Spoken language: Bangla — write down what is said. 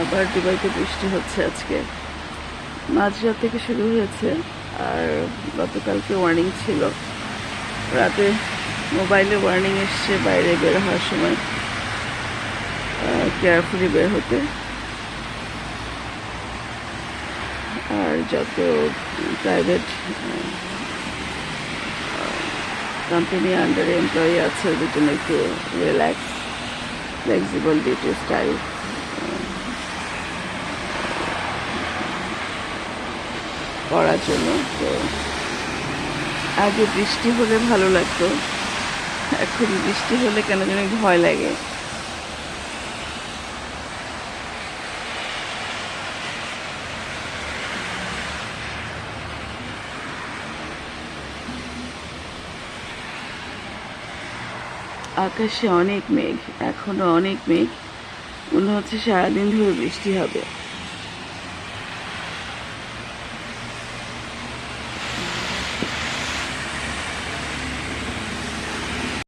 আবার দুবাইতে বৃষ্টি হচ্ছে আজকে। মাঝরাত থেকে শুরু হয়েছে আর গতকালকে ওয়ার্নিং ছিল। রাতে মোবাইলে ওয়ার্নিং এসছে বাইরে বের হওয়ার সময় কেয়ারফুলি বের হতে। আর যত প্রাইভেট কোম্পানি আন্ডারে এমপ্লয়ি আছে ওদের জন্য একটু রিল্যাক্স ফ্লেক্সিবল ডিউটি স্টাইল করার জন্য। তো আগে বৃষ্টি হলে ভালো লাগতো, এখন বৃষ্টি হলে কেন যেন ভয় লাগে। আকাশে অনেক মেঘ এখনও অনেক মেঘ। মনে হচ্ছে সারাদিন ধরে বৃষ্টি হবে।